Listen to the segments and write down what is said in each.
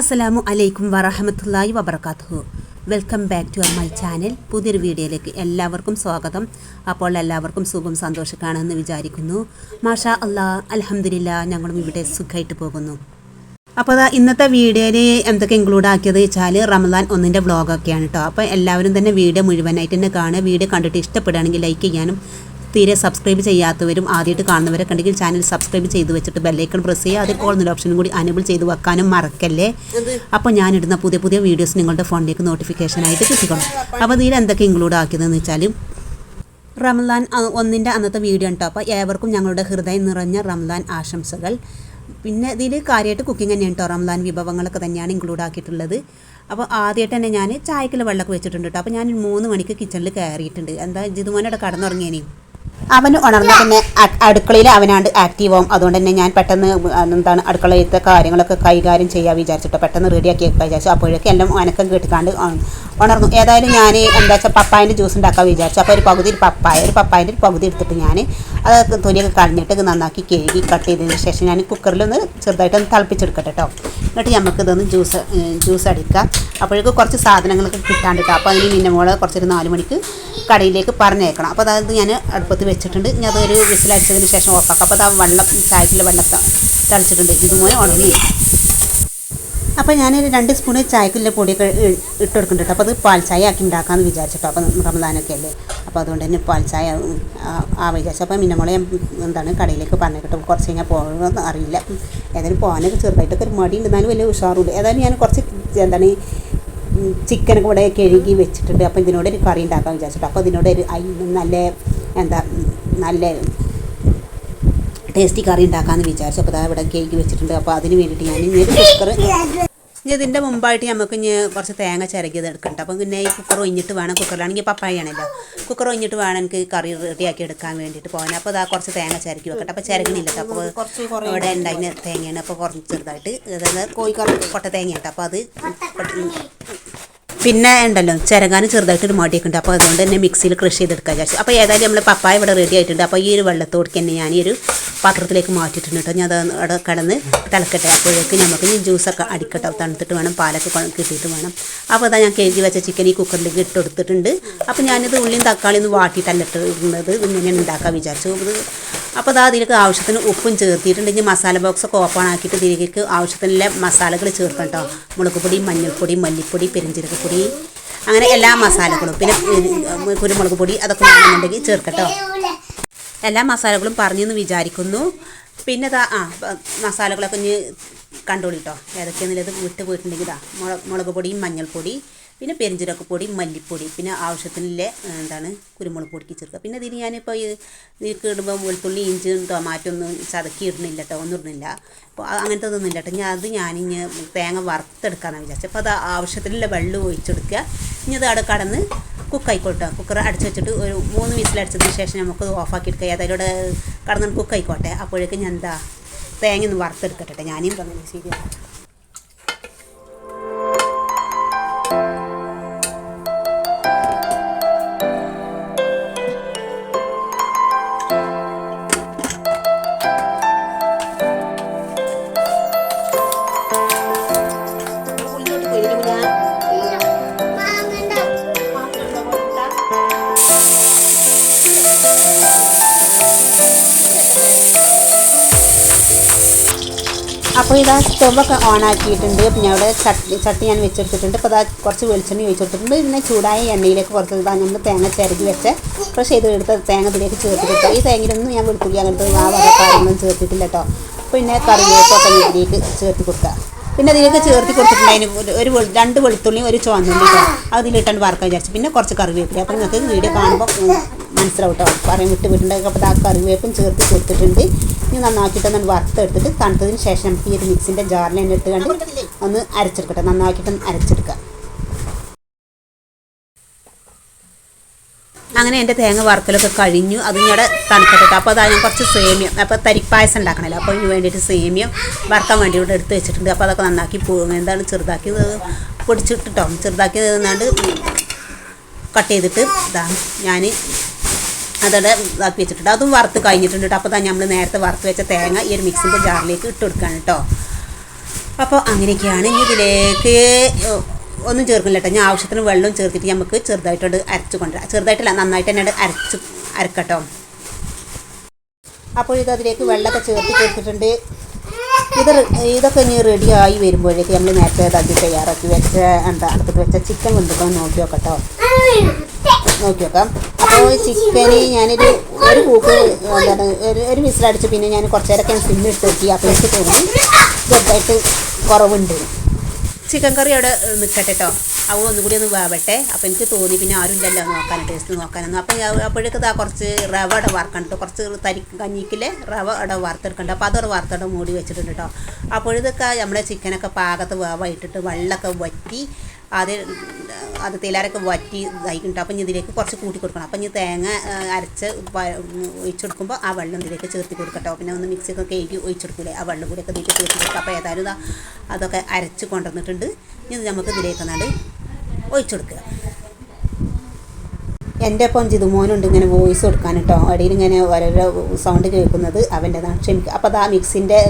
അസ്സലാമു അലൈക്കും വറഹമത്തല്ലായി വബർക്കാത്തു welcome back to our my channel. പുതിയൊരു വീഡിയോയിലേക്ക് എല്ലാവർക്കും സ്വാഗതം. അപ്പോൾ എല്ലാവർക്കും സുഖം സന്തോഷക്കാണെന്ന് വിചാരിക്കുന്നു. മാഷാ അല്ലാ അലഹമില്ല ഞങ്ങളും ഇവിടെ സുഖമായിട്ട് പോകുന്നു. അപ്പോൾ അതാ ഇന്നത്തെ വീഡിയോയിൽ എന്തൊക്കെ ഇൻക്ലൂഡ് ആക്കിയത് വെച്ചാൽ റമദാൻ ഒന്നിന്റെ വ്ളോഗൊക്കെയാണ് കേട്ടോ. അപ്പോൾ എല്ലാവരും തന്നെ വീഡിയോ മുഴുവനായിട്ട് തന്നെ കാണുക. വീഡിയോ കണ്ടിട്ട് ഇഷ്ടപ്പെടുകയാണെങ്കിൽ ലൈക്ക് ചെയ്യാനും തീരെ സബ്സ്ക്രൈബ് ചെയ്യാത്തവരും ആദ്യമായിട്ട് കാണുന്നവരൊക്കെ ഉണ്ടെങ്കിൽ ചാനൽ സബ്സ്ക്രൈബ് ചെയ്ത് വെച്ചിട്ട് ബെല്ലൈക്കൺ പ്രസ് ചെയ്യുക. അതിൽ ഓൾ എന്നുള്ള ഓപ്ഷനും കൂടി അനേബിൾ ചെയ്ത് വെക്കാനും മറക്കല്ലേ? അപ്പോൾ ഞാൻ ഇടുന്ന പുതിയ പുതിയ വീഡിയോസ് നിങ്ങളുടെ ഫോണിലേക്ക് നോട്ടിഫിക്കേഷനായിട്ട് കിട്ടിക്കണം അപ്പോൾ ഇതിൽ എന്തൊക്കെ ഇൻക്ലൂഡ് ആക്കിയതെന്ന് വെച്ചാൽ റംലാൻ ഒന്നിന്റെ അന്നത്തെ വീഡിയോ ഉണ്ടോ അപ്പോൾ ഏവർക്കും ഞങ്ങളുടെ ഹൃദയം നിറഞ്ഞ റംലാൻ ആശംസകൾ. പിന്നെ ഇതിൽ കാര്യമായിട്ട് കുക്കിംഗ് തന്നെയാണ് കേട്ടോ റംലാൻ വിഭവങ്ങളൊക്കെ തന്നെയാണ് ഇൻക്ലൂഡ് ആക്കിയിട്ടുള്ളത്. അപ്പോൾ ആദ്യമായിട്ട് തന്നെ ഞാൻ ചായക്കുള്ള വെള്ളമൊക്കെ വെച്ചിട്ടുണ്ട് കേട്ടോ അപ്പോൾ ഞാൻ മൂന്ന് മണിക്ക് കിച്ചണിൽ കയറിയിട്ടുണ്ട്. എന്താ ജിതുമോനോട് കടന്നുറങ്ങിയേനെ? അവൻ ഉണർന്ന പിന്നെ അടുക്കളയിൽ അവനാണ്ട് ആക്റ്റീവ് ആവും. അതുകൊണ്ട് തന്നെ ഞാൻ പെട്ടെന്ന് എന്താണ് അടുക്കളയിലത്തെ കാര്യങ്ങളൊക്കെ കൈകാര്യം ചെയ്യാൻ വിചാരിച്ചിട്ടോ പെട്ടെന്ന് റെഡിയാക്കി വിചാരിച്ചു. അപ്പോഴേക്കും എല്ലാം അനക്കം കേട്ടിക്കാണ്ട് ഉണർന്നു. ഏതായാലും ഞാൻ എന്താ വെച്ചാൽ പപ്പായന്റെ ജ്യൂസ് ഉണ്ടാക്കാൻ വിചാരിച്ചു. അപ്പോൾ ഒരു പകുതി പപ്പായ ഒരു പപ്പായന്റെ ഒരു പകുതി എടുത്തിട്ട് ഞാൻ അത് തൊലിയൊക്കെ കളഞ്ഞിട്ട് നന്നാക്കി കഴുകി കട്ട് ചെയ്തതിന് ശേഷം ഞാൻ കുക്കറിലൊന്ന് ചെറുതായിട്ടൊന്ന് തിളപ്പിച്ചെടുക്കട്ടെ കേട്ടോ എന്നിട്ട് നമുക്ക് ഇതൊന്ന് ജ്യൂസ് ജ്യൂസ് അടിക്കാം. അപ്പോഴേക്കും കുറച്ച് സാധനങ്ങളൊക്കെ കിട്ടാണ്ട് കേട്ടോ അപ്പോൾ അതിന് പിന്നെ മോളെ കുറച്ചൊരു നാല് മണിക്ക് കടയിലേക്ക് പറഞ്ഞേക്കണം അപ്പോൾ അതായത് ഞാൻ അടുപ്പത്ത് വെച്ചിട്ടുണ്ട്. ഞാൻ അതൊരു വിസിലടിച്ചതിന് ശേഷം ഓഫാക്കാം അപ്പോൾ അത് ആ വെള്ളം ചായത്തിലെ വെള്ളം തളിച്ചിട്ടുണ്ട്. ഇതുമായി ഉണങ്ങി അപ്പോൾ ഞാൻ രണ്ട് സ്പൂണ് ചായക്കുള്ള പൊടിയൊക്കെ ഇട്ട് കൊടുക്കുന്നുണ്ട് കേട്ടോ. അപ്പോൾ അത് പാൽ ചായ ആക്കി ഉണ്ടാക്കാമെന്ന് വിചാരിച്ചിട്ടോ. അപ്പോൾ റമദാനൊക്കെ അല്ലേ? അപ്പോൾ അതുകൊണ്ട് തന്നെ പാൽ ചായ ആ- വിചാരിച്ചു. അപ്പോൾ മിന്നമോളെ എന്താണ് കടയിലേക്ക് പറഞ്ഞു കേട്ടോ. കുറച്ച് കഴിഞ്ഞാൽ പോകണമെന്ന് അറിയില്ല. ഏതായാലും പോകാനൊക്കെ ചെറുതായിട്ടൊക്കെ ഒരു മടി ഉണ്ടെന്നാലും വലിയ ഉഷാറുണ്ട്. ഏതായാലും ഞാൻ കുറച്ച് എന്താണ് ചിക്കനൊക്കെ ഇവിടെ കഴുകി വെച്ചിട്ടുണ്ട്. അപ്പോൾ ഇതിനോട് ഒരു കറി ഉണ്ടാക്കാൻ വിചാരിച്ചിട്ട്. അപ്പോൾ ഇതിനോട് ഒരു നല്ല എന്താ നല്ല ടേസ്റ്റി കറി ഉണ്ടാക്കാമെന്ന് വിചാരിച്ചു. അപ്പോൾ അതാ ഇവിടെ കേക്ക് വെച്ചിട്ടുണ്ട്. അപ്പോൾ അതിന് വേണ്ടിയിട്ട് ഞാൻ ഇനി ഒരു കുക്കർ ഇനി ഇതിന്റെ മുമ്പായിട്ട് നമുക്ക് ഇനി കുറച്ച് തേങ്ങ ചിരകിയത് എടുക്കണ്ട. അപ്പം പിന്നെ ഈ കുക്കർ ഒഴിഞ്ഞിട്ട് വേണം കുക്കറിലാണെങ്കിൽ പപ്പായാണല്ലോ കുക്കർ ഒഴിഞ്ഞിട്ട് വേണം എനിക്ക് കറി റെഡിയാക്കി എടുക്കാൻ വേണ്ടിയിട്ട് പോകാൻ. അപ്പോൾ അതാ കുറച്ച് തേങ്ങ ചിരക്കി വെക്കട്ടെ. അപ്പോൾ ചിരകണില്ല അപ്പോൾ ഇവിടെ ഉണ്ടായിരുന്ന തേങ്ങയാണ്. അപ്പോൾ കുറച്ച് ചെറുതായിട്ട് അതായത് കോഴിക്കറി. കൊട്ട തേങ്ങയുണ്ട് അപ്പോൾ അത് പിന്നെ ഉണ്ടല്ലോ ചെറുതായിട്ട് ചെറുതായിട്ടൊരു മടിയൊക്കെ ഉണ്ട്. അപ്പോൾ അതുകൊണ്ട് തന്നെ മിക്സിയിൽ കൃഷി ചെയ്തെടുക്കാൻ വിചാരിച്ചു. അപ്പോൾ ഏതായാലും നമ്മൾ പപ്പായ ഇവിടെ റെഡി ആയിട്ടുണ്ട്. അപ്പോൾ ഈ ഒരു വെള്ളത്തോടക്ക് തന്നെ ഞാൻ ഈ ഒരു പാത്രത്തിലേക്ക് മാറ്റിയിട്ടുണ്ട് കേട്ടോ. ഞാൻ അത് അവിടെ കിടന്ന് തിളക്കട്ടെ. അപ്പോഴേക്ക് നമുക്ക് ഈ ജ്യൂസൊക്കെ അടിക്കട്ടോ. തണുത്തിട്ട് വേണം പാലൊക്കെ കിട്ടിയിട്ട് വേണം. അപ്പോൾ അതാ ഞാൻ കഴുകി വെച്ച ചിക്കൻ ഈ കുക്കറിലേക്ക് ഇട്ട് കൊടുത്തിട്ടുണ്ട്. അപ്പോൾ ഞാനിത് ഉള്ളിയും തക്കാളിയും ഒന്ന് വാട്ടി ഇടുന്നത്. ഇങ്ങനെ ഉണ്ടാക്കാൻ വിചാരിച്ചു. അപ്പോൾ അതാ അതിലേക്ക് ആവശ്യത്തിന് ഉപ്പും ചേർത്തിയിട്ടുണ്ട്. ഇനി മസാല ബോക്സൊക്കെ ഓപ്പൺ ആക്കിയിട്ട് ഇതിലേക്ക് ആവശ്യത്തിനുള്ള മസാലകൾ ചേർക്കണം കേട്ടോ. മുളക് പൊടി മഞ്ഞൾപ്പൊടി മല്ലിപ്പൊടി പെരിഞ്ചീരകപ്പൊടി അങ്ങനെ എല്ലാ മസാലകളും പിന്നെ കുരുമുളക് പൊടി അതൊക്കെ വേണമെന്നുണ്ടെങ്കിൽ ചേർക്കട്ടോ. എല്ലാ മസാലകളും പറഞ്ഞെന്ന് വിചാരിക്കുന്നു. പിന്നെ ഇതാ ആ മസാലകളൊക്കെ ഇനി കണ്ടോളിട്ടോ ഏതൊക്കെയാണെന്നുള്ളത് വിട്ട് പോയിട്ടുണ്ടെങ്കിൽ ഇതാ മുളക് പൊടിയും മഞ്ഞൾപ്പൊടി പിന്നെ പെരിഞ്ചീരക പൊടി മല്ലിപ്പൊടി പിന്നെ ആവശ്യത്തിനുള്ള എന്താണ് കുരുമുളക് പൊടിക്ക് ചേർക്കുക പിന്നെ ഇതിന് ഞാനിപ്പോൾ ഇതിലേക്ക് ഇടുമ്പോൾ വെളുത്തുള്ളി ഇഞ്ചി ടൊമാറ്റോ ഒന്നും ചതക്കി ഇടുന്നില്ല കേട്ടോ ഒന്നും ഇടുന്നില്ല. അപ്പോൾ അങ്ങനത്തെ ഒന്നും ഇല്ല കേട്ടോ ഞാൻ അത് ഞാനിഞ്ഞ് തേങ്ങ വറുത്തെടുക്കാമെന്ന് വിചാരിച്ചു. അപ്പോൾ അത് ആവശ്യത്തിനുള്ള വെള്ളം ഒഴിച്ചെടുക്കുക. ഇനി അത് അവിടെ കടന്ന് കുക്കായിക്കോട്ടെ കുക്കർ അടച്ചു വെച്ചിട്ട് ഒരു മൂന്ന് വിസിലടിച്ചതിന് ശേഷം നമുക്ക് ഓഫാക്കി എടുക്കുക ഏതായാലും ഇവിടെ കടന്ന് കുക്കായിക്കോട്ടെ അപ്പോഴേക്കും ഞാൻ എന്താ തേങ്ങ ഒന്ന് വറുത്തെടുക്കട്ടെ ഞാനും പറഞ്ഞു ശരിയാണ് അപ്പോൾ ഇതാ സ്റ്റവൊക്കെ ഓൺ ആക്കിയിട്ടുണ്ട് പിന്നെ അവിടെ ചട്ടി ചട്ടി ഞാൻ വെച്ചെടുത്തിട്ടുണ്ട്. അപ്പോൾ അതാ കുറച്ച് വെളിച്ചെണ്ണ വെച്ചെടുത്തിട്ടുണ്ട്. പിന്നെ ചൂടായ എണ്ണയിലേക്ക് കുറച്ച് ഇതാ നമ്മൾ തേങ്ങ ചിരകി വെച്ച് ഫ്രഷ് ചെയ്ത് എടുത്ത തേങ്ങ ഇതിലേക്ക് ചേർത്തിട്ട് ഈ തേങ്ങയിലൊന്നും ഞാൻ വെളുത്തുള്ളി അങ്ങനത്തെ ആ വക ചേർത്തിട്ടില്ല കേട്ടോ. പിന്നെ കറിവേപ്പൊക്കെ ഇതിലേക്ക് ചേർത്ത് കൊടുക്കുക. പിന്നെ അതിലേക്ക് ചേർത്ത് കൊടുത്തിട്ടുണ്ടായിരുന്നു ഒരു- രണ്ട് വെളുത്തുള്ളിയും ഒരു ചുവന്നുള്ളി കേട്ടോ അതിലിട്ടാണ് വറക്കാൻ വിചാരിച്ചു. പിന്നെ കുറച്ച് കറിവേപ്പില. അപ്പോൾ നിങ്ങൾക്ക് വീഡിയോ കാണുമ്പോൾ മനസ്സിലാവും കേട്ടോ. പറയും വിട്ട് വിട്ടുണ്ടെങ്കിൽ അപ്പോൾ ആ കറിവേപ്പും ചേർത്ത് കൊടുത്തിട്ടുണ്ട്. ഇനി നന്നാക്കിയിട്ട് ഒന്ന് വറുത്തെടുത്തിട്ട് തണുത്തതിന് ശേഷം നമുക്ക് ഈ ഒരു മിക്സിന്റെ ജാറിൽ തന്നെ ഇട്ട് കണ്ട് ഒന്ന് അരച്ചെടുക്കട്ടെ. നന്നാക്കിയിട്ട് ഒന്ന് അരച്ചെടുക്കുക. അങ്ങനെ എന്റെ തേങ്ങ വറുക്കലൊക്കെ കഴിഞ്ഞു. അത് ഞങ്ങളുടെ തണുപ്പത്തിട്ട് അപ്പോൾ അതാ ഞാൻ കുറച്ച് സേമിയം. അപ്പോൾ തരിപ്പായസം ഉണ്ടാക്കണമല്ലോ അപ്പോൾ ഇതിന് വേണ്ടിയിട്ട് സേമിയം വറുക്കാൻ വേണ്ടി ഇവിടെ എടുത്ത് വെച്ചിട്ടുണ്ട്. അപ്പോൾ അതൊക്കെ നന്നാക്കി എന്താണ് ചെറുതാക്കി പൊടിച്ചിട്ടിട്ടോ? ചെറുതാക്കി നിന്നാണ്ട് കട്ട് ചെയ്തിട്ട് ഇതാണ് ഞാൻ അതവിടെ ഇതാക്കി വെച്ചിട്ടുണ്ട്. അതും വറുത്ത് കഴിഞ്ഞിട്ടുണ്ട് കേട്ടോ. അപ്പോൾ നമ്മൾ നേരത്തെ വറുത്ത് വെച്ച തേങ്ങ ഈ ഒരു മിക്സിന്റെ ജാറിലേക്ക് ഇട്ട് കൊടുക്കുകയാണ് കേട്ടോ. അപ്പോൾ അങ്ങനെയൊക്കെയാണ് ഇനി ഇതിലേക്ക് ഒന്നും ചേർക്കില്ല കേട്ടോ. ഞാൻ ആവശ്യത്തിന് വെള്ളം ചേർത്തിട്ട് നമുക്ക് ചെറുതായിട്ടോട് അരച്ച് കൊണ്ടുവരാം ചെറുതായിട്ടല്ല നന്നായിട്ട് തന്നെ അരച്ച് അരക്കട്ടോ. അപ്പോൾ ഇത് അതിലേക്ക് വെള്ളമൊക്കെ ചേർത്ത് ചേർത്തിട്ടുണ്ട് ഇത് ഇതൊക്കെ ഇനി റെഡിയായി വരുമ്പോഴേക്ക് നമ്മൾ നേരത്തെ ഇതാക്കി തയ്യാറാക്കി വെച്ച എന്താ അടുത്തിട്ട് വെച്ച ചിക്കൻ കൊണ്ടുപോകാൻ നോക്കി നോക്കട്ടോ നോക്കി നോക്കാം. അപ്പോൾ ചിക്കന് ഞാനൊരു ഒരു പൂക്ക് എന്താണ് ഒരു ഒരു വിസിലടിച്ച് പിന്നെ ഞാൻ കുറച്ച് നേരമൊക്കെ സിമ്മിൽ ഇട്ട് നോക്കി അപ്പോൾ എനിക്ക് തോന്നി ചെറുതായിട്ട് കുറവുണ്ട്. ചിക്കൻ കറി അവിടെ നിൽക്കട്ടെ കേട്ടോ അവ ഒന്നുകൂടി ഒന്ന് വേവട്ടെ. അപ്പോൾ എനിക്ക് തോന്നി പിന്നെ ആരും ഇല്ലല്ലോ നോക്കാൻ ടേസ്റ്റ് നോക്കാനൊന്നും അപ്പം അപ്പോഴേക്കും അപ്പോഴേക്ക് ഇതാ കുറച്ച് റവ അവിടെ വറുക്കണം കുറച്ച് തരി കഞ്ഞിക്കിലെ റവ അവിടെ വറുത്തെടുക്കണ്ട. അപ്പോൾ അതവിടെ വറുത്തവിടെ മൂടി വെച്ചിട്ടുണ്ട് കേട്ടോ അപ്പോഴതൊക്കെ നമ്മുടെ ചിക്കനൊക്കെ പാകത്ത് വേവായിട്ടിട്ട് വെള്ളമൊക്കെ വറ്റി അത് അത് തേലാരൊക്കെ വറ്റി ഇതായിട്ടുണ്ട്. അപ്പം ഇതിലേക്ക് കുറച്ച് കൂട്ടി കൊടുക്കണം. അപ്പം ഇനി തേങ്ങ അരച്ച് ഒഴിച്ചു ഒഴിച്ചെടുക്കുമ്പോൾ ആ വെള്ളം ഇതിലേക്ക് ചേർത്ത് കൊടുക്കട്ടോ. പിന്നെ ഒന്ന് മിക്സിയൊക്കെ കഴുകി ഒഴിച്ചെടുക്കൂലേ? ആ വെള്ളം കൂടിയൊക്കെ ഇതിലേക്ക് ചേർത്ത് കൊടുക്കുക അപ്പോൾ ഏതായാലും ഇതാ അതൊക്കെ അരച്ച് കൊണ്ടുവന്നിട്ടുണ്ട്. ഇനി നമുക്ക് ഇതിലേക്ക് നാട് ഒഴിച്ചെടുക്കുക. എന്റെ ഒപ്പം ജിതുമോനുണ്ട് ഇങ്ങനെ വോയിസ് കൊടുക്കാൻ കേട്ടോ. അടിയിൽ ഇങ്ങനെ ഓരോരോ സൗണ്ട് കേൾക്കുന്നത്. അവന്റെതാണ് ക്ഷമിക്കുക. അപ്പോൾ അത് ആ മിക്സിന്റെ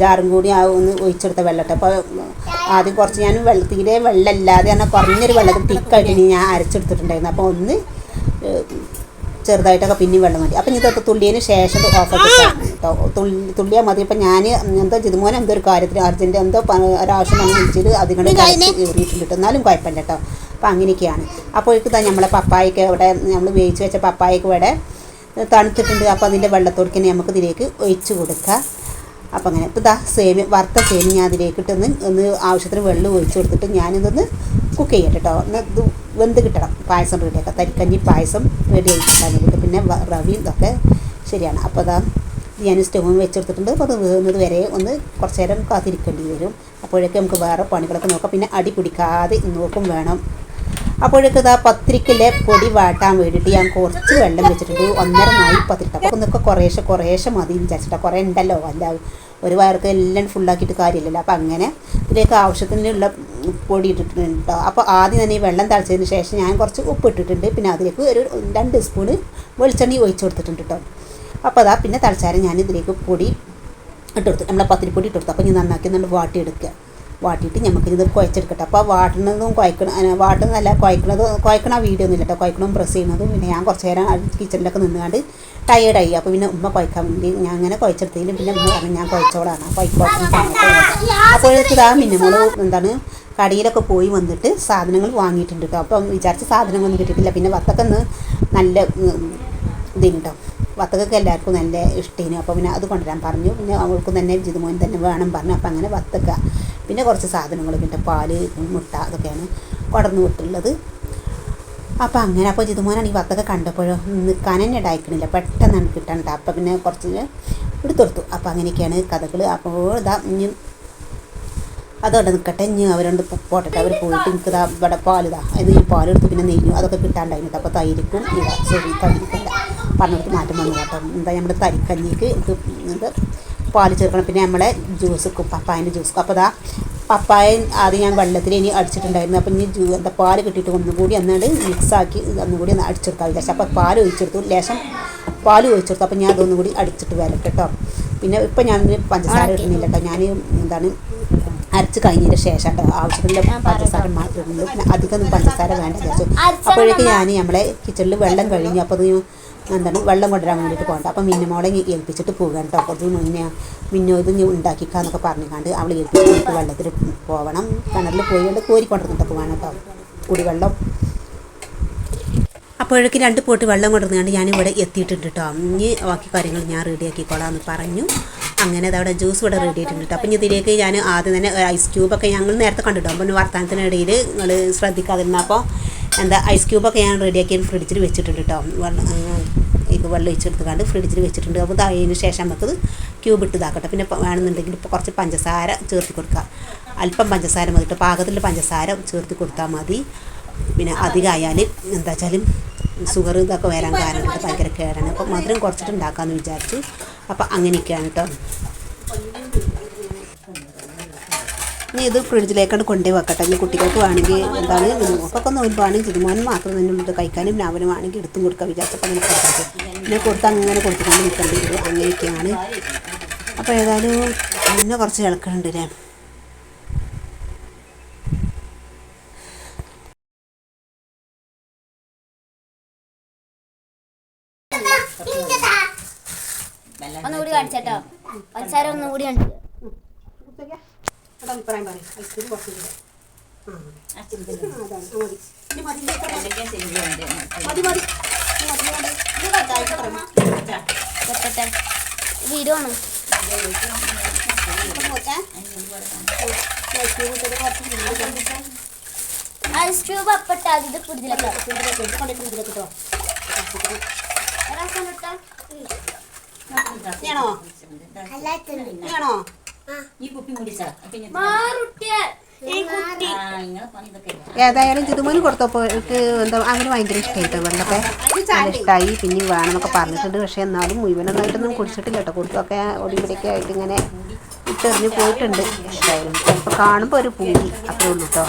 ജാറും കൂടി ആ ഒന്ന് ഒഴിച്ചെടുത്ത വെള്ളം കേട്ടോ അപ്പോൾ ആദ്യം കുറച്ച് ഞാൻ വെള്ളം തീരെ വെള്ളമില്ലാതെ എന്നാൽ കുറഞ്ഞൊരു വെള്ളത്തിൽ തിക്കായിട്ട് ഞാൻ അരച്ചെടുത്തിട്ടുണ്ടായിരുന്നു. അപ്പോൾ ഒന്ന് ചെറുതായിട്ടൊക്കെ പിന്നെ വെള്ളം മതി അപ്പം ഇതൊക്കെ തുള്ളിയതിന് ശേഷം ഓഫ് കേട്ടോ തുള്ളി തുള്ളിയാൽ മതി. ഇപ്പം ഞാൻ എന്തോ ജിതുമോൻ എന്തോ ഒരു കാര്യത്തിൽ അർജന്റ് എന്തോ ഒരാവശ്യം വന്ന് വിളിച്ചിട്ട് അതിങ്ങനെ കയറിയിട്ടുണ്ട്. കേട്ടോ എന്നാലും കുഴപ്പമില്ല കേട്ടോ അപ്പം അങ്ങനെയൊക്കെയാണ്. അപ്പോഴേക്ക് തന്നെ നമ്മളെ പപ്പായക്ക് ഇവിടെ നമ്മൾ വേവിച്ച് വെച്ച പപ്പായക്ക് ഇവിടെ തണുത്തിട്ടുണ്ട്. അപ്പോൾ അതിന്റെ വെള്ളത്തോടുക്കന്നെ നമുക്ക് ഇതിലേക്ക് ഒഴിച്ച് കൊടുക്കുക അപ്പം അങ്ങനെ. ഇപ്പോൾ ഇതാ സേമിയ വറുത്ത സേമിയ ഞാൻ അതിലേക്ക് ഇട്ടൊന്ന് ഒന്ന് ആവശ്യത്തിന് വെള്ളം ഒഴിച്ചു കൊടുത്തിട്ട് ഞാനിതൊന്ന് കുക്ക് ചെയ്യട്ടെ കേട്ടോ ഇത് വെന്ത് കിട്ടണം. പായസം റെഡിയാക്കാം തരിക്കഞ്ഞി പായസം റെഡി വേണ്ടിയിട്ട് പിന്നെ റവിയും ഇതൊക്കെ ശരിയാണ്. അപ്പോൾ അതാ ഞാൻ സ്റ്റൗവും വെച്ചെടുത്തിട്ടുണ്ട്. അപ്പോൾ അത് വരെ ഒന്ന് കുറച്ച് നേരം കാത്തിരിക്കേണ്ടി വരും. അപ്പോഴേക്കും നമുക്ക് വേറെ പണികളൊക്കെ നോക്കാം. പിന്നെ അടി പിടിക്കാതെ നോക്കും വേണം. അപ്പോഴേക്ക് ഇതാ പത്രിക്കിലെ പൊടി വാട്ടാൻ വേണ്ടിയിട്ട് ഞാൻ കുറച്ച് വെള്ളം വെച്ചിട്ടുണ്ട്. ഒന്നര നായി പത്രിക്ക അപ്പോൾ ഒന്നൊക്കെ കുറേശ്ശെ കുറേശ്ശെ മതി വിചാരിച്ചിട്ടാ. കുറേ ഉണ്ടല്ലോ. അല്ല ഒരു വയർക്ക് എല്ലാം ഫുള്ളാക്കിയിട്ട് കാര്യമില്ലല്ലോ. അപ്പോൾ അങ്ങനെ ഇതിലേക്ക് ആവശ്യത്തിനുള്ള പൊടി ഇട്ടിട്ടുണ്ട്. കേട്ടോ അപ്പോൾ ആദ്യം തന്നെ ഈ വെള്ളം തളിച്ചതിന് ശേഷം ഞാൻ കുറച്ച് ഉപ്പ് ഇട്ടിട്ടുണ്ട്. പിന്നെ അതിലേക്ക് ഒരു രണ്ട് സ്പൂണ് വെളിച്ചെണ്ണ ഒഴിച്ചു കൊടുത്തിട്ടുണ്ട് കേട്ടോ അപ്പോൾ അതാ പിന്നെ തളിച്ചാരം ഞാൻ ഇതിലേക്ക് പൊടി ഇട്ട് കൊടുത്തു. നമ്മളെ പത്തിരിപ്പൊടി ഇട്ട് കൊടുത്തു. അപ്പോൾ ഇനി നന്നാക്കി നമ്മൾ വാട്ടിയെടുക്കുക. വാട്ടിയിട്ട് നമുക്ക് ഇത് കുഴച്ചെടുക്കട്ടെ അപ്പോൾ വാട്ടുന്നതും കുഴക്കണം വാട്ടുന്നതല്ല കുഴക്കണത് കുഴക്കണ വീഡിയോ ഒന്നും ഇല്ല കേട്ടോ കുഴക്കണതും പ്രസ് ചെയ്യണതും പിന്നെ ഞാൻ കുറച്ച് നേരം കിച്ചണിലൊക്കെ നിന്നുകൊണ്ട് ടയേർഡായി അപ്പോൾ പിന്നെ ഉമ്മ കുഴക്കാൻ വേണ്ടി ഞാൻ അങ്ങനെ കുഴച്ചെടുത്തതിലും പിന്നെ ഉമ്മ പറഞ്ഞു ഞാൻ കുഴച്ചോളാണ് അപ്പോൾ അപ്പോഴേക്ക് ഇതാ മിന്നമോൾ എന്താണ് കടയിലൊക്കെ പോയി വന്നിട്ട് സാധനങ്ങൾ വാങ്ങിയിട്ടുണ്ട് കേട്ടോ അപ്പം വിചാരിച്ച സാധനങ്ങളൊന്നും കിട്ടിയിട്ടില്ല. പിന്നെ വത്തൊക്കെ ഒന്ന് നല്ല ഇതുണ്ടോ വത്തക്കൊക്കെ എല്ലാവർക്കും നല്ല ഇഷ്ടീനു. അപ്പോൾ പിന്നെ അത് കൊണ്ടുവരാൻ പറഞ്ഞു. പിന്നെ അവൾക്കും തന്നെ ജിതുമോൻ തന്നെ വേണം പറഞ്ഞു. അപ്പോൾ അങ്ങനെ വത്തക്ക പിന്നെ കുറച്ച് സാധനങ്ങൾ പിന്നെ പാൽ മുട്ട അതൊക്കെയാണ് കൊടന്നു വിട്ടുള്ളത് അപ്പോൾ അങ്ങനെ അപ്പോൾ ജിതുമോനാണ് ഈ വത്തൊക്കെ കണ്ടപ്പോഴോ നിൽക്കാൻ തന്നെ ഉണ്ടായിക്കണില്ല പെട്ടെന്നാണ് കിട്ടണ്ട അപ്പോൾ പിന്നെ കുറച്ച് എടുത്തെടുത്തു. അപ്പോൾ അങ്ങനെയൊക്കെയാണ് കഥകൾ അപ്പോൾ ഇതാ ഇനി അതവിടെ നിൽക്കട്ടെ ഇനി അവരോട് പോട്ടെ അവർ പോയിട്ട് എനിക്ക് ഇതാ ഇവിടെ പാലിതാ അത് ഈ പാലെടുത്ത് പിന്നെ നെയ്യും അതൊക്കെ കിട്ടാണ്ടായിരുന്നു അപ്പോൾ തൈരിക്കും ഇതാ സോറി തൈരിക്കല്ല പറഞ്ഞിടത്ത് മാറ്റം വന്നു കേട്ടോ എന്താ നമ്മുടെ തരിക്കഞ്ഞിക്ക് ഇത് ഇത് പാൽ ചേർക്കണം. പിന്നെ നമ്മളെ ജ്യൂസ് പപ്പായന്റെ ജ്യൂസ് അപ്പോൾ ഇതാ പപ്പായ ആദ്യം ഞാൻ വെള്ളത്തിൽ ഇനി അടിച്ചിട്ടുണ്ടായിരുന്നു. അപ്പോൾ ഇനി ജ്യൂ എന്താ പാൽ കിട്ടിയിട്ട് ഒന്നുകൂടി എന്നാണ്ട് മിക്സാക്കി ഒന്നുകൂടി ഒന്ന് അടിച്ചെടുത്താൽ ലേശം അപ്പോൾ പാൽ ഒഴിച്ചെടുത്തു. ലേശം പാൽ ഒഴിച്ചെടുത്തു. അപ്പോൾ ഞാൻ അതൊന്നും കൂടി അടിച്ചിട്ട് വരട്ടെ കേട്ടോ. പിന്നെ ഇപ്പം ഞാൻ പഞ്ചസാര ഇടുന്നില്ല കേട്ടോ. ഞാൻ എന്താണ് അരച്ച് കഴിഞ്ഞതിന് ശേഷം കേട്ടോ. ആവശ്യത്തിനുള്ള പഞ്ചസാര മാത്രമേ പിന്നെ അധികം പഞ്ചസാര വേണ്ട വിചാരിച്ചു. അപ്പോഴേക്ക് ഞാൻ നമ്മളെ കിച്ചണിൽ വെള്ളം കഴിഞ്ഞു. അപ്പോൾ അത് എന്താണ് വെള്ളം കൊണ്ടുവരാൻ വേണ്ടിയിട്ട് പോകണ്ട. അപ്പം മിന്നമോളെ ഏൽപ്പിച്ചിട്ട് പോകാൻ കേട്ടോ കുറച്ച് മുന്നേ മിന്നോ ഇത് ഉണ്ടാക്കിക്കാന്നൊക്കെ പറഞ്ഞുകൊണ്ട് അവൾ ഏൽപ്പിച്ചിട്ട് വെള്ളത്തിൽ പോകണം കിണറിൽ പോയി കൊണ്ട് കോരിക്കൊണ്ടിരുന്നിട്ടൊക്കെ വേണം കേട്ടോ കുടിവെള്ളം. അപ്പോഴേക്ക് രണ്ട് പോട്ട് വെള്ളം കൊണ്ടുവന്നുകൊണ്ട് ഞാനിവിടെ എത്തിയിട്ടുണ്ട് കേട്ടോ ഇനി ബാക്കി കാര്യങ്ങൾ ഞാൻ റെഡിയാക്കിക്കോളാം എന്ന് പറഞ്ഞു. അങ്ങനെ അതവിടെ ജ്യൂസ് ഇവിടെ റെഡി ആയിട്ടുണ്ട് അപ്പം ഇതിലേക്ക് ഞാൻ ആദ്യം തന്നെ ഐസ് ക്യൂബൊക്കെ ഞങ്ങൾ നേരത്തെ കണ്ടിട്ടോ അപ്പം വർത്തമാനത്തിനിടയിൽ നിങ്ങൾ ശ്രദ്ധിക്കാതിരുന്നപ്പോൾ എന്താ ഐസ് ക്യൂബൊക്കെ ഞാൻ റെഡിയാക്കി ഫ്രിഡ്ജിൽ വെച്ചിട്ടുണ്ട് കേട്ടോ ഇത് വെള്ളം ഒഴിച്ചെടുത്ത് കണ്ട് ഫ്രിഡ്ജിൽ വെച്ചിട്ടുണ്ട്. അപ്പോൾ അതിന് ശേഷം നമുക്കത് ക്യൂബ് ഇട്ട് ഇതാക്കട്ടെ. പിന്നെ വേണമെന്നുണ്ടെങ്കിൽ ഇപ്പോൾ കുറച്ച് പഞ്ചസാര ചേർത്ത് കൊടുക്കുക അല്പം പഞ്ചസാര മതി കേട്ടോ പാകത്തിൽ പഞ്ചസാര ചേർത്ത് കൊടുത്താൽ മതി. പിന്നെ അധികമായാൽ എന്താ വെച്ചാലും ഷുഗർ ഇതൊക്കെ വരാൻ കാരണം ഭയങ്കര കേടാണ്. അപ്പോൾ മധുരം കുറച്ചിട്ട് ഉണ്ടാക്കാമെന്ന് വിചാരിച്ചു. അപ്പോൾ അങ്ങനെയൊക്കെയാണ് കേട്ടോ ഇനി ഇത് ഫ്രിഡ്ജിലേക്കാണ് കൊണ്ടുപോയി വെക്കട്ടെ ഇനി കുട്ടികൾക്ക് വേണമെങ്കിൽ എന്താണ് നോക്കൊക്കെ നോക്കുവാണെങ്കിൽ ചിതുമോനും മാത്രം തന്നെ ഇത് കഴിക്കാനും രാവിലും വേണമെങ്കിൽ എടുത്തും കൊടുക്കുക വിചാരിച്ചപ്പോൾ അങ്ങനെ പിന്നെ കൊടുത്ത് അങ്ങനെ കൊടുത്തിട്ടാണ് നിൽക്കേണ്ടി വരും അങ്ങനെയൊക്കെയാണ്. അപ്പോൾ ഏതായാലും പിന്നെ കുറച്ച് ഇളക്കുന്നുണ്ട് അല്ലേ? ഒന്നുകൂടി കാണിച്ചേട്ടോ. പഞ്ചസാര ഒന്നുകൂടി കാണിച്ചു. അവിടെ അഭിപ്രായം പറയും. ഐസ്ക്രീം കുറച്ചും വീഡിയോ ആണ് ഐസ് ക്യൂബ് അപ്പട്ട. ഇത് ഞാണോ ഞാണോ ഈ കുപ്പി മുടിച്ചാ ഏതായാലും ചിതുമോന് കൊടുത്തപ്പോൾക്ക് എന്താ അവന് ഭയങ്കര ഇഷ്ടമായിട്ട് വെള്ളത്തെ ഇഷ്ടമായി പിന്നെ വേണമെന്നൊക്കെ പറഞ്ഞിട്ടുണ്ട്. പക്ഷേ എന്നാലും മുഴുവനൊന്നായിട്ടൊന്നും കുടിച്ചിട്ടില്ല കേട്ടോ. കൊടുത്തൊക്കെ ഒടിപിടിയൊക്കെ ആയിട്ട് ഇങ്ങനെ ഇട്ടെറിഞ്ഞ് പോയിട്ടുണ്ട്. ഇഷ്ടമായിരുന്നു ചിലപ്പോൾ കാണുമ്പോൾ ഒരു പൂതി. അത്രേ ഉള്ളൂ കേട്ടോ.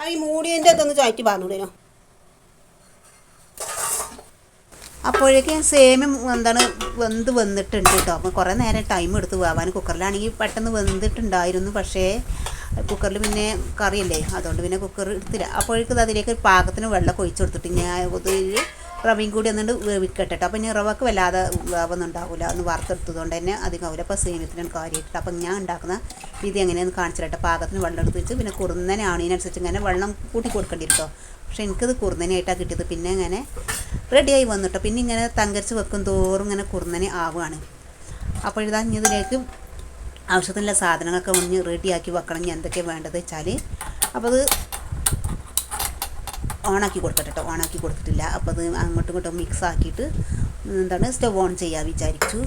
ആ ഈ ചാറ്റി അപ്പോഴേക്കും സേമ എന്താണ് വെന്ത് വന്നിട്ടുണ്ട് കേട്ടോ. അപ്പോൾ കുറേ നേരം ടൈം എടുത്ത് പോവാൻ കുക്കറിലാണെങ്കിൽ പെട്ടെന്ന് വെന്തിട്ടുണ്ടായിരുന്നു. പക്ഷേ കുക്കറിൽ പിന്നെ കറിയല്ലേ? അതുകൊണ്ട് പിന്നെ കുക്കർ എടുത്തില്ല. അപ്പോഴേക്കും അതിലേക്ക് ഒരു പാകത്തിന് വെള്ളം ഒഴിച്ചു കൊടുത്തിട്ട് ഞാൻ ഇതിൽ റവയും കൂടി ഒന്നുകൊണ്ട് വേവിക്കട്ടെ കേട്ടോ അപ്പോൾ ഇനി റവക്ക് വല്ലാതെ വേവൊന്നും ഉണ്ടാവില്ല ഒന്ന് വറുത്തെടുത്തതുകൊണ്ട് തന്നെ അധികം ആവില്ല അപ്പോൾ സേമിയത്തിനാണ് കാര്യമായിട്ട്. അപ്പം ഞാൻ ഉണ്ടാക്കുന്ന രീതി എങ്ങനെയാണെന്ന് കാണിച്ചിട്ട് പാകത്തിന് വെള്ളം എടുത്ത് വെച്ച് പിന്നെ കുറുന്നനാണ് ഇതിനനുസരിച്ച് ഇങ്ങനെ വെള്ളം കൂട്ടി കൊടുക്കേണ്ടി കേട്ടോ പക്ഷെ എനിക്കത് കുറുന്നനായിട്ടാണ് കിട്ടിയത്. പിന്നെ ഇങ്ങനെ റെഡിയായി വന്നിട്ടോ പിന്നെ ഇങ്ങനെ തങ്കരിച്ച് വെക്കും തോറും ഇങ്ങനെ കുറുന്നനെ ആവുകയാണ്. അപ്പോൾ ഇതാ ഇതിലേക്ക് ആവശ്യത്തിനുള്ള സാധനങ്ങളൊക്കെ ഒന്ന് റെഡിയാക്കി വെക്കണം. ഇനി എന്തൊക്കെയാണ് വേണ്ടത് വെച്ചാൽ അപ്പോൾ അത് ഓണാക്കി കൊടുക്കട്ടെ കേട്ടോ. ഓണാക്കി കൊടുത്തിട്ടില്ല. അപ്പോൾ അത് അങ്ങോട്ടും ഇങ്ങോട്ടും മിക്സ് ആക്കിയിട്ട് എന്താണ് സ്റ്റവ് ഓൺ ചെയ്യാൻ വിചാരിച്ചു.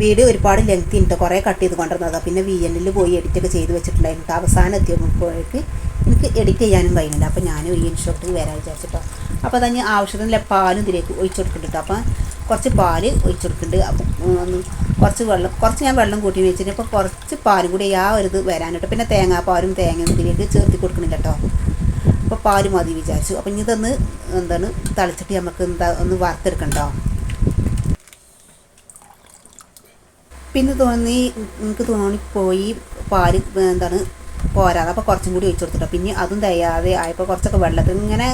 വീട് ഒരുപാട് ലെങ്തി ഉണ്ട് കുറേ കട്ട് ചെയ്ത് കൊണ്ടിരുന്നതാണ് പിന്നെ വി എന്നിൽ പോയി എഡിറ്റൊക്കെ ചെയ്ത് വെച്ചിട്ടുണ്ടായിരുന്നു ട്ടോ. അവസാനം എത്തിയപ്പോഴേക്ക് എനിക്ക് എഡിറ്റ് ചെയ്യാനും കഴിയുന്നില്ല അപ്പോൾ ഞാനും ഈ ഇൻഷോട്ടിൽ വരാൻ വിചാരിച്ചിട്ടോ അപ്പോൾ തന്നെ ആവശ്യത്തിനുള്ള പാലും ഇതിലേക്ക് ഒഴിച്ചു കൊടുക്കുന്നുണ്ട് അപ്പോൾ കുറച്ച് പാൽ ഒഴിച്ചു കൊടുക്കുന്നുണ്ട് കുറച്ച് വെള്ളം കുറച്ച് ഞാൻ വെള്ളം കൂട്ടി വെച്ചിട്ട് അപ്പോൾ കുറച്ച് പാലും കൂടി ആ ഒരു ഇത് വരാനിട്ട് പിന്നെ തേങ്ങാപ്പാലും തേങ്ങയും ഇതിലേക്ക് ചേർത്തി കൊടുക്കുന്നില്ല കേട്ടോ. അപ്പോൾ പാൽ മതി വിചാരിച്ചു. അപ്പം ഇനി ഇതൊന്ന് എന്താണ് തളിച്ചിട്ട് നമുക്ക് എന്താ ഒന്ന് വറുത്തെടുക്കണ്ടോ പിന്നെ തോന്നി എനിക്ക് തോന്നിപ്പോയി പാൽ എന്താണ് പോരാതെ അപ്പോൾ കുറച്ചും കൂടി ഒഴിച്ചു കൊടുത്തിട്ടോ. പിന്നെ അതും തയ്യാതെ ആയപ്പോൾ കുറച്ചൊക്കെ വെള്ളത്തിൽ ഇങ്ങനെ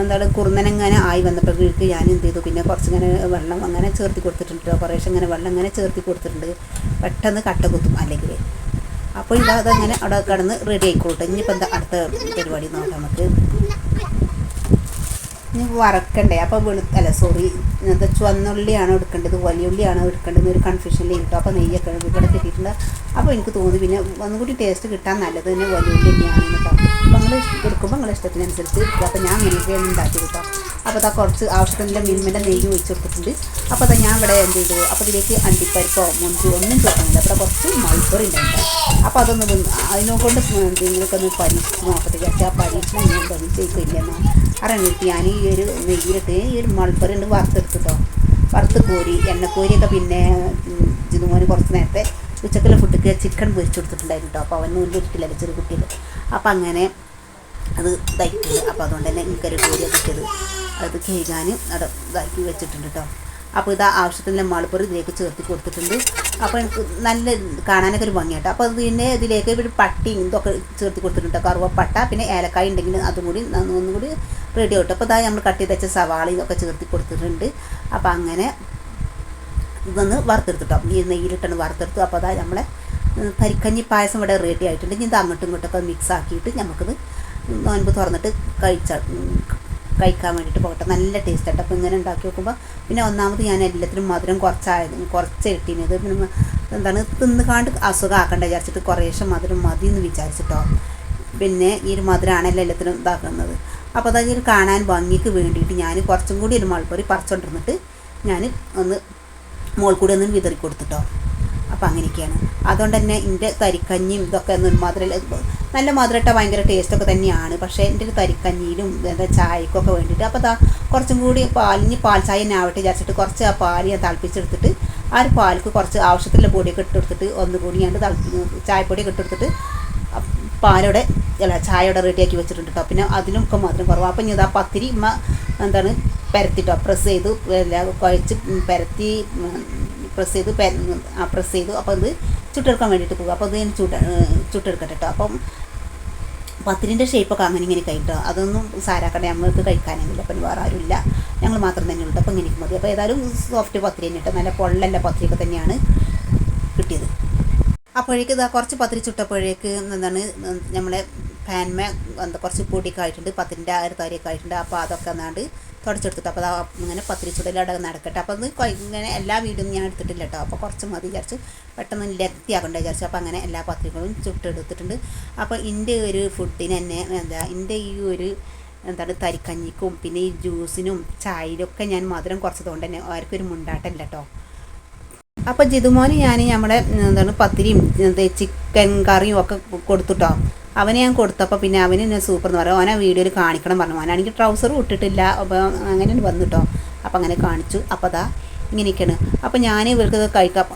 എന്താണ് കുറുന്നനങ്ങനെ ആയി വന്നപ്പോഴേക്ക് ഞാൻ എന്ത് ചെയ്തു? പിന്നെ കുറച്ചിങ്ങനെ വെള്ളം അങ്ങനെ ചേർത്തി കൊടുത്തിട്ടുണ്ട് കുറേശ്ശെ ഇങ്ങനെ വെള്ളം ഇങ്ങനെ ചേർത്തി കൊടുത്തിട്ടുണ്ട്. പെട്ടെന്ന് കട്ട കുത്തും അല്ലെങ്കിൽ. അപ്പോൾ ഇതാ അതങ്ങനെ അവിടെ കിടന്ന് റെഡി ആയിക്കോട്ടെ. ഇനിയിപ്പോൾ എന്താ അടുത്ത പരിപാടി നോക്കാം നമുക്ക്. ഇനി വറക്കണ്ടേ? അപ്പോൾ വെളു അല്ല സോറി ഇന്നത്തെ ചുവന്നുള്ളിയാണോ എടുക്കേണ്ടത് വലിയ ഉള്ളിയാണോ എടുക്കേണ്ടത് ഒരു കൺഫ്യൂഷനിൽ കിട്ടും അപ്പോൾ നെയ്യൊക്കെ ഇവിടെ കിട്ടിയിട്ടുണ്ട്. അപ്പോൾ എനിക്ക് തോന്നി പിന്നെ ഒന്നുകൂടി ടേസ്റ്റ് കിട്ടാൻ നല്ലത് തന്നെ വലിയ ഉള്ളി തന്നെയാണ് കേട്ടോ അപ്പോൾ നിങ്ങൾ എടുക്കുമ്പോൾ നിങ്ങളുടെ ഇഷ്ടത്തിനനുസരിച്ച് എടുക്കുക. അപ്പോൾ ഞാൻ നിങ്ങൾക്ക് ഉണ്ടാക്കി കേട്ടോ അപ്പോൾ അതാ കുറച്ച് ആവശ്യത്തിന്റെ മിൽമിന്റെ നെയ്യ് ഒഴിച്ച് കൊടുത്തിട്ടുണ്ട്. അപ്പോൾ അതാ ഞാൻ ഇവിടെ എന്ത് ചെയ്തു? അപ്പോൾ ഇതിലേക്ക് അണ്ടിപ്പരിപ്പോ മുന്തി ഒന്നും ചേർക്കുന്നില്ല. അപ്പോൾ കുറച്ച് മൈസൂർ ഉണ്ടായിരുന്നു അപ്പോൾ അതൊന്ന് അതിനെക്കൊണ്ട് അതിനെ കൊണ്ട് എന്തെങ്കിലുമൊക്കെ ഒന്ന് പരീക്ഷിച്ച് വിചാരിച്ചാൽ ആ പരീക്ഷണം ഞാൻ പരീക്ഷിക്കില്ലെന്നോ അറിയാനിട്ട് ഞാൻ ഈ ഒരു നെയ്യിലിട്ട് ഈ ഒരു മൾപ്പറി ഉണ്ട് വറുത്തെടുത്തിട്ടോ വറുത്ത് കോരി എണ്ണക്കോരിയൊക്കെ പിന്നെ ജിതുമോന് കുറച്ച് നേരത്തെ ഉച്ചക്കുള്ള ഫുഡൊക്കെ ചിക്കൻ പൊരിച്ചു കൊടുത്തിട്ടുണ്ടായിരുന്നു കേട്ടോ അപ്പോൾ അവൻ ഒന്നും ചെറിയ ചെറു കുട്ടികൾ അപ്പോൾ അങ്ങനെ അത് ഇതായിട്ടുണ്ട്. അപ്പോൾ അതുകൊണ്ട് തന്നെ എനിക്കൊരു കോരിയ കിട്ടിയത്. അത് ചെയ്യാൻ അത് ഇതാക്കി വെച്ചിട്ടുണ്ട് കേട്ടോ അപ്പോൾ ഇത് ആവശ്യത്തിനുള്ള മാളിപ്പൊറി ഇതിലേക്ക് ചേർത്തി കൊടുത്തിട്ടുണ്ട്. അപ്പോൾ എനിക്ക് നല്ല കാണാനൊക്കെ ഒരു ഭംഗിയാട്ടോ അപ്പോൾ പിന്നെ ഇതിലേക്ക് ഒരു പട്ടി ഇതൊക്കെ ചേർത്തി കൊടുത്തിട്ടുണ്ട് കറുവപ്പട്ട പിന്നെ ഏലക്കായ ഉണ്ടെങ്കിൽ അതും കൂടി ഒന്നും കൂടി റെഡി ആവട്ടെ അപ്പോൾ ഇതാ നമ്മൾ കട്ട് ചെയ്ത് വെച്ച സവാള ഇതൊക്കെ ചേർത്തി കൊടുത്തിട്ടുണ്ട്. അപ്പോൾ അങ്ങനെ ഇതൊന്ന് വറുത്തെടുത്തിട്ടോ ഈ നെയ്യിലിട്ടാണ് വറുത്തെടുത്തു. അപ്പോൾ അതാ നമ്മളെ കരിക്കഞ്ഞി പായസം ഇവിടെ റെഡി ആയിട്ടുണ്ട്. ഇനി ഇത് അങ്ങോട്ടും ഇങ്ങോട്ടൊക്കെ മിക്സ് ആക്കിയിട്ട് നമുക്കിത് നോൻപ് തുറന്നിട്ട് കഴിച്ച കഴിക്കാൻ വേണ്ടിയിട്ട് പോകട്ടെ. നല്ല ടേസ്റ്റ് ആയിട്ട് അപ്പോൾ ഇങ്ങനെ ഉണ്ടാക്കി നോക്കുമ്പോൾ പിന്നെ ഒന്നാമത് ഞാൻ എല്ലാത്തിനും മധുരം കുറച്ചായത് കുറച്ച് ഇട്ടിനത് പിന്നെ എന്താണ് തിന്നുകാണ്ട് കാണ്ട് അസുഖമാക്കണ്ട വിചാരിച്ചിട്ട് കുറേശ്ശെ മധുരം മതി എന്ന് വിചാരിച്ചിട്ടോ. പിന്നെ ഈ ഒരു മധുരമാണല്ലോ എല്ലാത്തിനും ഇതാക്കുന്നത്. അപ്പോൾ അതായത് ഒരു കാണാൻ ഭംഗിക്ക് വേണ്ടിയിട്ട് ഞാൻ കുറച്ചും കൂടി ഒരു മൾപ്പൊരി പറിച്ചുകൊണ്ടിരുന്നിട്ട് ഞാൻ ഒന്ന് മോൾ ഒന്ന് വിതറി കൊടുത്തിട്ടോ അപ്പോൾ അങ്ങനെയൊക്കെയാണ്. അതുകൊണ്ട് തന്നെ എന്റെ തരിക്കഞ്ഞിയും ഇതൊക്കെ ഒന്ന് മധുരം നല്ല മധുരട്ട ഭയങ്കര ടേസ്റ്റൊക്കെ തന്നെയാണ്. പക്ഷേ എന്റെ ഒരു തരിക്കഞ്ഞിയിലും എന്താ ചായക്കൊക്കെ വേണ്ടിയിട്ട് അപ്പോൾ അതാ കുറച്ചും കൂടി പാലിന് പാൽ ചായ തന്നെ ആവട്ടെ വിചാരിച്ചിട്ട് കുറച്ച് ആ പാൽ ഞാൻ തിളപ്പിച്ചെടുത്തിട്ട് ആ ഒരു പാലിക്ക് കുറച്ച് ആവശ്യത്തിലുള്ള പൊടിയൊക്കെ ഇട്ടെടുത്തിട്ട് ഒന്നുകൂടി ഞാൻ തിളപ്പി ചായപ്പൊടിയൊക്കെ ഇട്ടെടുത്തിട്ട് പാലോടെ അല്ല ചായയോടെ റെഡിയാക്കി വെച്ചിട്ടുണ്ട് കേട്ടോ പിന്നെ അതിലൊക്കെ മധുരം കുറവ്. അപ്പം ഇതാ പത്തിരി ഉമ്മ എന്താണ് പരത്തിട്ടോ? പ്രസ് ചെയ്തു കുഴച്ച് പരത്തി പ്രസ് ചെയ്ത് ആ പ്രസ് ചെയ്തു അപ്പോൾ ഇത് ചുട്ടെടുക്കാൻ വേണ്ടിയിട്ട് പോകും അപ്പോൾ അത് ഞാൻ ചുട്ട ചുട്ടെടുക്കട്ടെ കേട്ടോ അപ്പം പത്തിരിന്റെ ഷേപ്പൊക്കെ അങ്ങനെ ഇങ്ങനെ കഴിട്ടോ. അതൊന്നും സാരാക്കട്ടെ നമ്മൾക്ക് കഴിക്കാനെങ്കിൽ അപ്പം വേറെ ആരുമില്ല. ഞങ്ങൾ മാത്രം തന്നെ ഉള്ളൂ. അപ്പം ഇങ്ങനെ മതി. അപ്പോൾ ഏതായാലും സോഫ്റ്റ് പത്തിരി തന്നെ ഇട്ടോ നല്ല പൊള്ളല്ല പത്തിരിയൊക്കെ തന്നെയാണ് കിട്ടിയത്. അപ്പോഴേക്ക് ഇതാ കുറച്ച് പത്തിരി ചുട്ടപ്പോഴേക്ക് എന്താണ് നമ്മളെ ഫാൻമേ എന്താ കുറച്ച് പൊടിയൊക്കെ ആയിട്ടുണ്ട്. പത്തിരിന്റെ ആ ഒരു തരിയൊക്കെ ആയിട്ടുണ്ട്. അപ്പോൾ അതൊക്കെ എന്നാണ്ട് തുടച്ചെടുത്തിട്ട് അപ്പോൾ അത് ഇങ്ങനെ പത്തിരി ചുടലവിടെ നടക്കട്ടെ. അപ്പോൾ അത് ഇങ്ങനെ എല്ലാ വീടും ഞാൻ എടുത്തിട്ടില്ല കേട്ടോ അപ്പോൾ കുറച്ച് മതി വിചാരിച്ച് പെട്ടെന്ന് ലത്തിയാക്കണ്ട വിചാരിച്ചു. അപ്പോൾ അങ്ങനെ എല്ലാ പത്തിരികളും ചുട്ടെടുത്തിട്ടുണ്ട്. അപ്പോൾ എന്റെ ഒരു ഫുഡിന് തന്നെ എന്താ എന്റെ ഈ ഒരു എന്താണ് തരിക്കഞ്ഞിക്കും പിന്നെ ഈ ജ്യൂസിനും ചായയിലൊക്കെ ഞാൻ മധുരം കുറച്ചതുകൊണ്ട് തന്നെ ആർക്കും ഒരു മുണ്ടാട്ടമില്ല കേട്ടോ അപ്പോൾ ജിതുമോന് ഞാൻ നമ്മുടെ എന്താണ് പത്തിരിയും ചിക്കൻ കറിയും ഒക്കെ കൊടുത്തുട്ടോ അവന് ഞാൻ കൊടുത്തപ്പോൾ പിന്നെ അവന് ഞാൻ സൂപ്പർ എന്ന് പറയും അവനെ വീഡിയോയിൽ കാണിക്കണം പറഞ്ഞു. അവനാണെങ്കിൽ ട്രൗസറും ഇട്ടിട്ടില്ല. അപ്പോൾ അങ്ങനെ വന്നു കേട്ടോ അപ്പോൾ അങ്ങനെ കാണിച്ചു. അപ്പോൾ അതാ ഇങ്ങനെയൊക്കെയാണ്. അപ്പോൾ ഞാൻ ഇവർക്ക് കഴിക്കാം.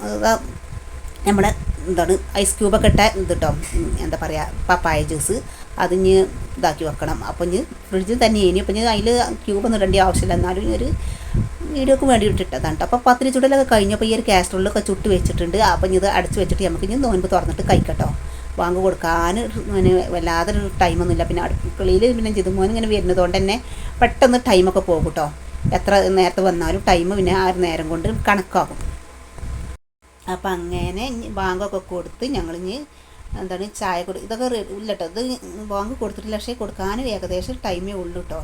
നമ്മുടെ എന്താണ് ഐസ് ക്യൂബൊക്കെ ഇട്ട ഇത് കേട്ടോ എന്താ പറയുക പപ്പായ ജ്യൂസ് അത് ഇനി ഇതാക്കി വെക്കണം. അപ്പം ഇനി ഫ്രിഡ്ജിൽ തന്നെ ഇനി അപ്പം ഇനി അതിൽ ക്യൂബൊന്നും ഇടേണ്ട ആവശ്യമില്ല. എന്നാലും ഒരു വീഡിയോക്ക് വേണ്ടി ഇട്ടിട്ടതാണ് അപ്പോൾ പത്തിരി ചുടലൊക്കെ കഴിഞ്ഞപ്പോൾ ഈ ഒരു കാസ്ട്രോളിലൊക്കെ ചുട്ട് വെച്ചിട്ടുണ്ട്. അപ്പം ഇത് അടച്ച് വെച്ചിട്ട് നമുക്ക് ഇനി നോൻപ് തുറന്നിട്ട് കഴിക്കട്ടോ വാങ്ങ് കൊടുക്കാൻ അങ്ങനെ വല്ലാതെ ടൈമൊന്നുമില്ല പിന്നെ അടുക്കളയിൽ പിന്നെ ജിതുമോൻ ഇങ്ങനെ വരുന്നത് കൊണ്ട് തന്നെ പെട്ടെന്ന് ടൈമൊക്കെ പോകും കേട്ടോ എത്ര നേരത്തെ വന്നാലും ടൈം പിന്നെ ആ നേരം കൊണ്ട് കണക്കാകും. അപ്പം അങ്ങനെ വാങ്ങൊക്കെ കൊടുത്ത് ഞങ്ങളിഞ്ഞ് എന്താണ് ചായ കൊടു ഇതൊക്കെ ഇല്ല കേട്ടോ ഇത് ബാങ്ക് കൊടുത്തിട്ടില്ല. പക്ഷേ കൊടുക്കാനും ഏകദേശം ടൈമേ ഉള്ളൂ കേട്ടോ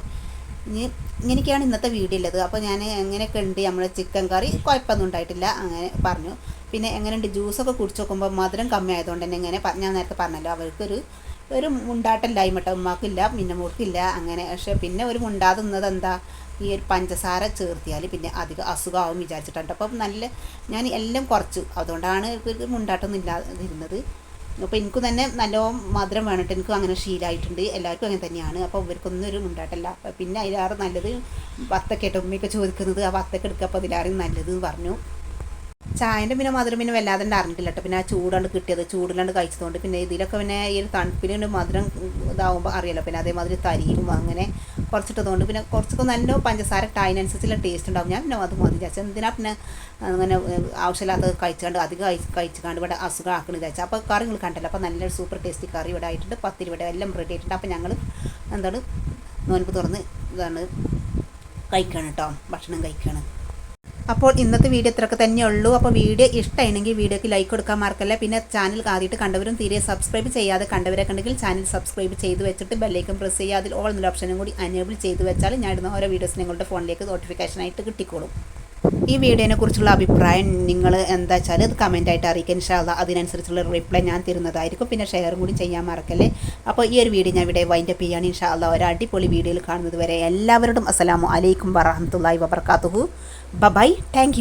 ഇങ്ങനെയൊക്കെയാണ് ഇന്നത്തെ വീഡിയോ ഉള്ളത് അപ്പോൾ ഞാൻ എങ്ങനെയൊക്കെ ഉണ്ട് നമ്മുടെ ചിക്കൻ കറി കുഴപ്പമൊന്നും ഉണ്ടായിട്ടില്ല. അങ്ങനെ പറഞ്ഞു. പിന്നെ എങ്ങനെയുണ്ട്? ജ്യൂസൊക്കെ കുടിച്ച് നോക്കുമ്പോൾ മധുരം കമ്മി ആയതുകൊണ്ട് തന്നെ ഇങ്ങനെ ഞാൻ നേരത്തെ പറഞ്ഞല്ലോ അവർക്കൊരു ഒരു മുണ്ടാട്ടമില്ലായ്മ ഉമ്മാക്കില്ല പിന്നെ അങ്ങനെ. പക്ഷേ പിന്നെ ഒരു മുണ്ടാതുന്നത് എന്താ? ഈ ഒരു പഞ്ചസാര ചേർത്തിയാൽ പിന്നെ അധികം അസുഖമാവും വിചാരിച്ചിട്ടുണ്ട് അപ്പം നല്ല ഞാൻ എല്ലാം കുറച്ചു. അതുകൊണ്ടാണ് ഒരു മുണ്ടാട്ടമൊന്നും ഇല്ലാതിരുന്നത് അപ്പോൾ എനിക്ക് തന്നെ നല്ല മധുരം വേണിട്ട് എനിക്കും അങ്ങനെ ശീലമായിട്ടുണ്ട് എല്ലാവർക്കും അങ്ങനെ തന്നെയാണ്. അപ്പോൾ ഇവർക്കൊന്നും ഒരു മുണ്ടാട്ടല്ല. പിന്നെ അതിലേറെ നല്ലത് വത്തക്കേട്ടോ ഉമ്മയൊക്കെ ചോദിക്കുന്നത്. ആ വത്തക്കെടുക്കുക അപ്പോൾ അതിലേറെ നല്ലത് പറഞ്ഞു. ചായന്റെ പിന്നെ മധുരം പിന്നെ വല്ലാതെ അറിഞ്ഞിട്ടില്ല കേട്ടോ. പിന്നെ ആ ചൂടാണ്ട് കിട്ടിയത് ചൂടിലാണ്ട് കഴിച്ചതുകൊണ്ട് പിന്നെ ഇതിലൊക്കെ പിന്നെ ഈ ഒരു തണുപ്പിന് ഒരു മധുരം ഇതാവുമ്പോൾ അറിയാലോ. പിന്നെ അതേമാതിരി തരിയും അങ്ങനെ കുറച്ചിട്ടതുകൊണ്ട് പിന്നെ കുറച്ചൊക്കെ നല്ല പഞ്ചസാര ടൈനനുസരിച്ചുള്ള ടേസ്റ്റ് ഉണ്ടാവും. ഞാൻ പിന്നെ അത് മതി വിചാരിച്ചു. എന്തിനാ പിന്നെ അങ്ങനെ ആവശ്യമില്ലാത്ത കഴിച്ചാണ്ട് അധികം കഴിച്ച് കഴിച്ചുകൊണ്ട് ഇവിടെ അസുഖം ആക്കണ വിചാരിച്ചു. അപ്പോൾ കറി നിങ്ങൾ കണ്ടല്ലോ. അപ്പോൾ നല്ലൊരു സൂപ്പർ ടേസ്റ്റി കറി ഇവിടെ ആയിട്ടുണ്ട്. പത്തിരി ഇവിടെ എല്ലാം റെഡി ആയിട്ടുണ്ട്. അപ്പോൾ ഞങ്ങൾ എന്താണ് നോൻപ് തുറന്ന് ഇതാണ് കഴിക്കണം കേട്ടോ. ഭക്ഷണം കഴിക്കണം. അപ്പോൾ ഇന്നത്തെ വീഡിയോ ഇത്രയൊക്കെ തന്നെ ഉള്ളൂ. അപ്പോൾ വീഡിയോ ഇഷ്ടമാണെങ്കിൽ വീഡിയോക്ക് ലൈക്ക് കൊടുക്കാൻ മറക്കല്ല. പിന്നെ ചാനൽ ആദ്യമായിട്ട് കണ്ടവരും തീരെ സബ്സ്ക്രൈബ് ചെയ്യാതെ കണ്ടവരൊക്കെ ഉണ്ടെങ്കിൽ ചാനൽ സബ്സ്ക്രൈബ് ചെയ്ത് വെച്ചിട്ട് ബെല്ലൈക്കൻ പ്രസ് ചെയ്യുക. അതിൽ ഓൾ എന്നുള്ള ഓപ്ഷനും കൂടി അനേബിൾ ചെയ്ത് വെച്ചാൽ ഞാൻ ഇടുന്ന ഓരോ വീഡിയോസ് നിങ്ങളുടെ ഫോണിലേക്ക് നോട്ടിഫിക്കേഷനായിട്ട് കിട്ടിക്കോളും. ഈ വീഡിയോനെ കുറിച്ചുള്ള അഭിപ്രായം നിങ്ങൾ എന്താ വെച്ചാൽ അത് കമന്റായിട്ട് അറിയിക്കാൻ ഇൻഷാല്ല അതിനനുസരിച്ചുള്ള റിപ്ലൈ ഞാൻ തരുന്നതായിരിക്കും. പിന്നെ ഷെയറും കൂടി ചെയ്യാൻ മറക്കല്ലേ? അപ്പോൾ ഈ ഒരു വീഡിയോ ഞാൻ ഇവിടെ വൈൻഡപ്പ് ചെയ്യാണ്. ഇൻഷാല്ല ഒരു അടിപൊളി വീഡിയോയിൽ കാണുന്നത് വരെ എല്ലാവരോടും അസ്സലാമു അലൈക്കും വറഹമത്തല്ലാഹി വബർക്കാത്തുഹു. Bye thank